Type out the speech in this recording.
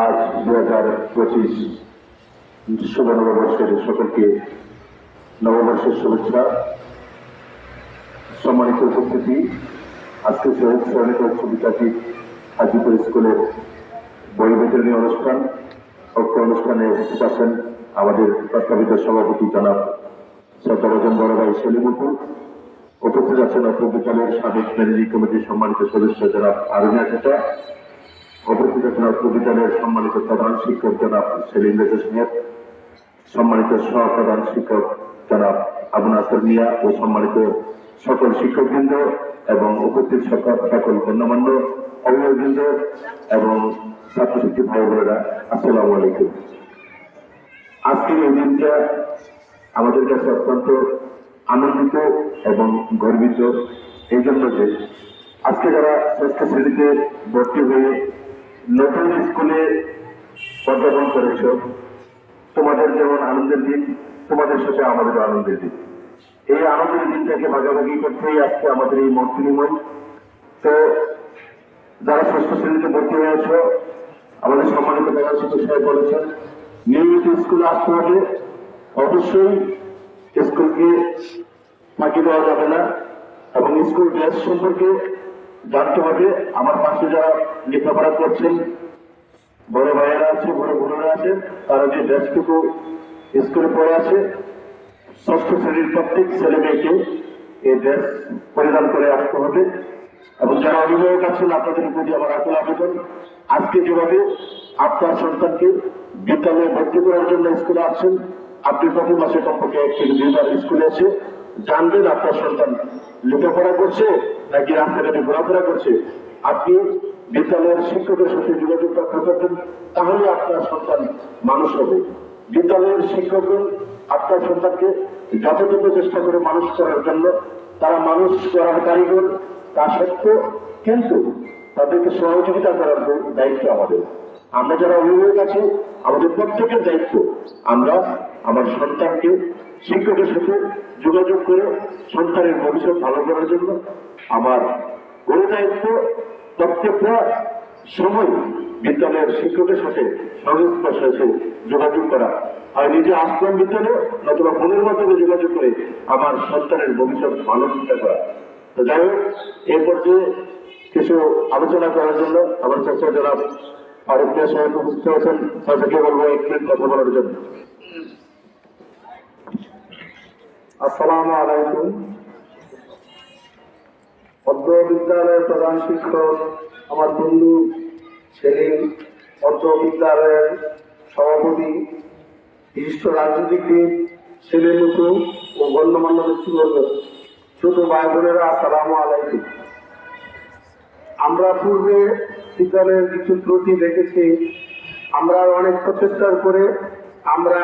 আজ দু হাজার পঁচিশ শুভ নববর্ষের সকলকে নববর্ষের শুভেচ্ছা, সম্মানিত উপস্থিতি, আজকে শহীদ শ্রমিক ঐক্য হাজিপুর স্কুলের বই বিতরণী অনুষ্ঠান, ঐক্য অনুষ্ঠানে উপস্থিত আছেন আমাদের প্রস্তাবিত সভাপতি জনাব শ্রদ্ধাভাজন বড় ভাই সেলিমুপুর উপস্থিত আছেন অত্র বিদ্যালয়ের সাবেক ম্যানেজিং কমিটির সম্মানিত সদস্য জনাব আরুণা চেতা অত্র বিদ্যালয়ের সম্মানিত প্রধান শিক্ষক জনাব সেলিম রেজা সিংহ সম্মানিত সহপ্রধান শিক্ষক জনাব আবু নাসর মিয়া ও সম্মানিত সকল শিক্ষকবৃন্দ এবং উপস্থিত সকল সকল গণ্যমান্য অভিভাবকবৃন্দ এবং ছাত্রছাত্রী ভাই বোনেরা, আসসালামু আলাইকুম। আজকের এই দিনটা আমাদের কাছে অত্যন্ত আনন্দিত এবং গর্বিত। এই জন্য যে আজকে যারা ষষ্ঠ শ্রেণীতে ভর্তি হয়ে নতুন স্কুলে পদার্পণ করেছ। তোমাদের যেমন আনন্দের দিন, তোমাদের সাথে আমাদের আনন্দের দিন। এই আনন্দের দিনটাকে ভাগাভাগি করতেই আজকে আমাদের এই মত বিনিময়। তো যারা ষষ্ঠ শ্রেণীতে ভর্তি হয়েছ আমাদের সম্মানিত প্রধান শিক্ষক সাহেব বলেছেন, নিয়মিত স্কুলে আসতে হবে। অবশ্যই স্কুলকে ফাঁকি দেওয়া যাবে না। এবং স্কুল ড্রেস সম্পর্কে জানতে হবে, আমার পাশে যারা লেখাপড়া করছেন, বড় ভাইয়েরা আছে, বড় বোনেরা আছে, তারা যে ড্রেসটুকু স্কুলে পড়ে আছে, ষষ্ঠ শ্রেণির প্রত্যেক ছেলে মেয়েকে এই ড্রেস পরিধান করে আসতে হবে। এবং যারা অভিভাবক আছেন, আপনাদের প্রতি আমার আকুল আবেদন। আজকে যেভাবে আপনার সন্তানকে বিদ্যালয়ে ভর্তি করার জন্য স্কুলে আসছেন, আপনি প্রতি মাসে কমপক্ষে এক থেকে দুইবার স্কুলে এসে জানবেন আপনার সন্তান। লেখাপড়া করছে নাকি রাস্তাঘাটে ঘোরাফেরা করছে? আপনি বিদ্যালয়ের শিক্ষকের সাথে যোগাযোগ রক্ষা করবেন, তাহলে আপনার সন্তান মানুষ হবে। বিদ্যালয়ের শিক্ষক আপনার সন্তানকে যথাযথ চেষ্টা করে মানুষ করার জন্য, তারা মানুষ করার কারিগর, তা সত্ত্বেও কিন্তু তাদেরকে সহযোগিতা করার দায়িত্ব আমাদের। আমরা যারা অভিভাবক আছি, আমাদের প্রত্যেকের দায়িত্ব, আমরা আমার সন্তানকে শিক্ষকের সাথে যোগাযোগ করে সন্তানের ভবিষ্যৎ ভালো করার জন্য আমার বড় দায়িত্ব প্রত্যেকটা সময় বিদ্যালয়ের শিক্ষকের সাথে সংস্পর্শ যোগাযোগ করা। আর নিজে আসলাম বিদ্যালয়ে নতুবা ফোনের মাধ্যমে যোগাযোগ করে আমার সন্তানের ভবিষ্যৎ ভালো চিন্তা করা। তো যাই হোক এরপর যে কিছু আলোচনা করার জন্য আমার চাচা জনাব মিয়া সাহেব উপস্থিত আছেন। চাচাকে বলব এক কথা বলার জন্য। আসসালামু আলাইকুম। অদ্য বিদ্যালয়ের প্রধান শিক্ষক আমার বন্ধু সেলিম অদ্য বিদ্যালয়ের সভাপতি, বিশিষ্ট রাজনীতিবিদ মুকু ও গণ্যমান্য ব্যক্তিবর্গ। ছোট ভাই বোনেরা, আসসালামু আলাইকুম। আমরা পূর্বে বিদ্যালয়ের কিছু ত্রুটি দেখেছি। আমরা অনেক প্রচেষ্টার করে আমরা